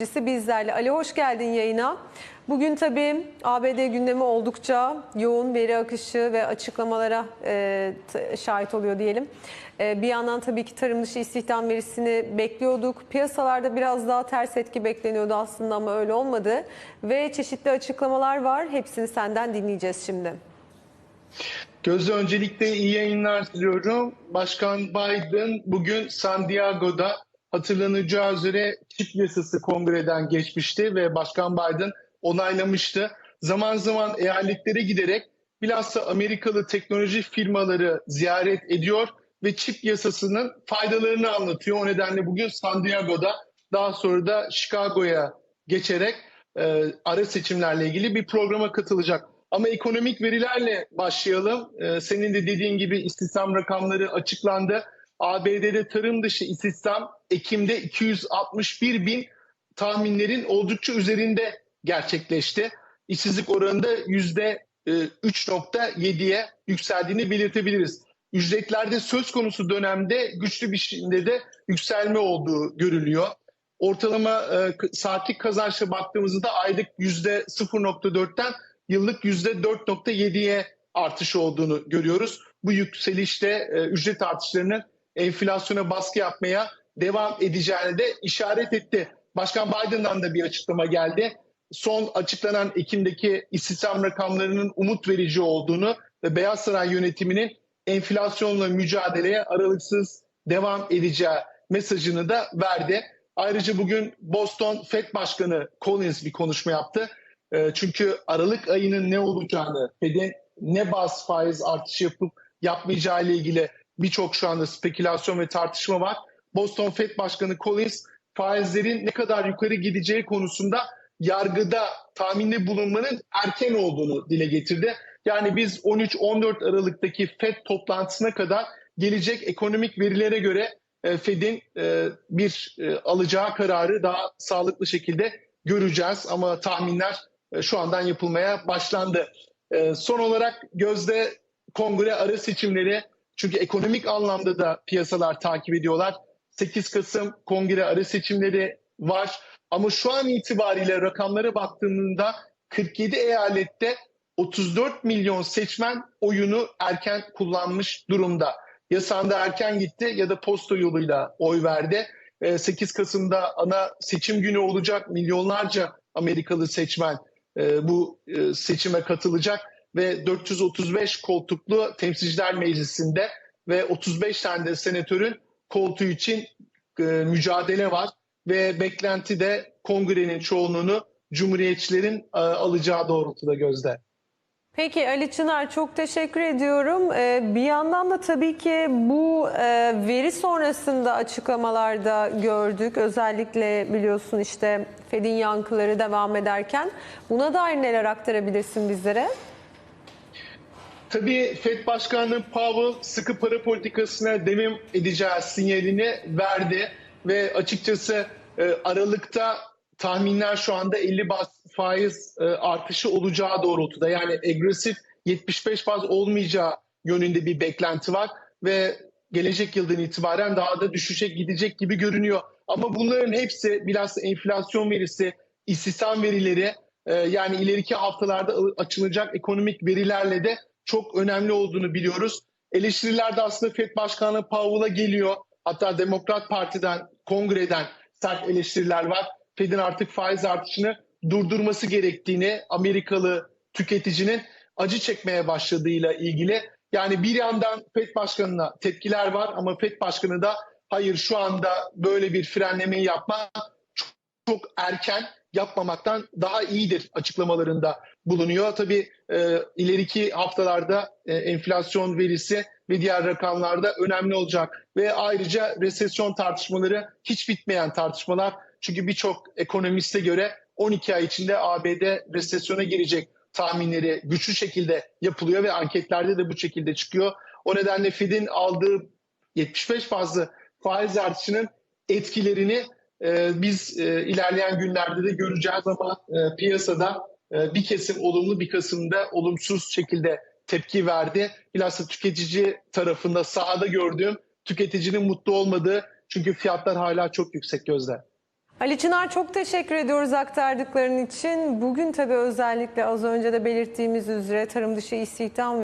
Bizlerle. Ali hoş geldin yayına. Bugün tabii ABD gündemi oldukça yoğun veri akışı ve açıklamalara e, şahit oluyor diyelim. E, bir yandan tabii ki tarım dışı istihdam verisini bekliyorduk. Piyasalarda biraz daha ters etki bekleniyordu aslında ama öyle olmadı. Ve çeşitli açıklamalar var. Hepsini senden dinleyeceğiz şimdi. Gözde öncelikle iyi yayınlar diliyorum. Başkan Biden bugün San Diego'da hatırlanacağı üzere çip yasası kongreden geçmişti ve Başkan Biden onaylamıştı. Zaman zaman eyaletlere giderek bilhassa Amerikalı teknoloji firmaları ziyaret ediyor ve çip yasasının faydalarını anlatıyor. O nedenle bugün San Diego'da daha sonra da Chicago'ya geçerek e, ara seçimlerle ilgili bir programa katılacak. Ama ekonomik verilerle başlayalım. Ee, senin de dediğin gibi istihdam rakamları açıklandı. ABD'de tarım dışı istihdam Ekim'de 261 bin tahminlerin oldukça üzerinde gerçekleşti. İşsizlik oranında yüzde e, 3.7'ye yükseldiğini belirtebiliriz. Ücretlerde söz konusu dönemde güçlü bir şekilde de yükselme olduğu görülüyor. Ortalama e, saatlik kazançla baktığımızda aylık yüzde 0.4'ten yıllık %4.7'ye artış olduğunu görüyoruz. Bu yükselişte e, ücret artışlarının enflasyona baskı yapmaya devam edeceğini de işaret etti. Başkan Biden'dan da bir açıklama geldi. Son açıklanan Ekim'deki istihdam rakamlarının umut verici olduğunu ve Beyaz Saray yönetiminin enflasyonla mücadeleye aralıksız devam edeceği mesajını da verdi. Ayrıca bugün Boston Fed Başkanı Collins bir konuşma yaptı. E, Çünkü Aralık ayının ne olacağını, Fed'in ne baz faiz artışı yapıp yapmayacağı ile ilgili birçok şu anda spekülasyon ve tartışma var. Boston Fed Başkanı Collins faizlerin ne kadar yukarı gideceği konusunda yargıda tahminde bulunmanın erken olduğunu dile getirdi. Yani biz 13-14 Aralık'taki Fed toplantısına kadar gelecek ekonomik verilere göre e, Fed'in e, bir e, alacağı kararı daha sağlıklı şekilde göreceğiz. Ama tahminler şu andan yapılmaya başlandı. Son olarak gözde kongre ara seçimleri çünkü ekonomik anlamda da piyasalar takip ediyorlar. 8 Kasım kongre ara seçimleri var ama şu an itibariyle rakamlara baktığımda 47 eyalette 34 milyon seçmen oyunu erken kullanmış durumda. Ya sandığa erken gitti ya da posta yoluyla oy verdi. E, 8 Kasım'da ana seçim günü olacak. Milyonlarca Amerikalı seçmen e, bu e, seçime katılacak ve 435 koltuklu Temsilciler Meclisi'nde ve 35 tane de senatörün koltuğu için e, mücadele var ve beklenti de kongrenin çoğunluğunu Cumhuriyetçilerin e, alacağı doğrultuda gözde. Peki Ali Çınar çok teşekkür ediyorum. Ee, bir yandan da tabii ki bu e, veri sonrasında açıklamalarda gördük. Özellikle biliyorsun işte Fed'in yankıları devam ederken. Buna dair neler aktarabilirsin bizlere? Tabii FED Başkanı Powell sıkı para politikasına devam edeceği sinyalini verdi ve açıkçası e, Aralık'ta tahminler şu anda 50 bas faiz e, artışı olacağı doğrultuda. Yani agresif 75 baz olmayacağı yönünde bir beklenti var ve gelecek yıldan itibaren daha da düşüşe gidecek gibi görünüyor. Ama bunların hepsi bilhassa enflasyon verisi, istihdam verileri e, yani ileriki haftalarda açılacak ekonomik verilerle de çok önemli olduğunu biliyoruz. Eleştiriler de aslında FED Başkanı Powell'a geliyor. Hatta Demokrat Parti'den, kongreden sert eleştiriler var. Fed'in artık faiz artışını durdurması gerektiğini Amerikalı tüketicinin acı çekmeye başladığıyla ilgili. Yani bir yandan FED Başkanı'na tepkiler var ama FED Başkanı da hayır şu anda böyle bir frenlemeyi yapmak çok, çok erken yapmamaktan daha iyidir açıklamalarında bulunuyor. Tabii e, ileriki haftalarda e, enflasyon verisi ve diğer rakamlarda önemli olacak. Ve ayrıca resesyon tartışmaları hiç bitmeyen tartışmalar. Çünkü birçok ekonomiste göre 12 ay içinde ABD resesyona girecek tahminleri güçlü şekilde yapılıyor ve anketlerde de bu şekilde çıkıyor. O nedenle Fed'in aldığı 75 fazla faiz artışının etkilerini e, biz e, ilerleyen günlerde de göreceğiz ama e, piyasada e, bir kesim olumlu bir kesim de olumsuz şekilde tepki verdi. Bilhassa tüketici tarafında sahada gördüğüm tüketicinin mutlu olmadığı çünkü fiyatlar hala çok yüksek gözde. Ali Çınar çok teşekkür ediyoruz aktardıkların için. Bugün tabii özellikle az önce de belirttiğimiz üzere tarım dışı istihdam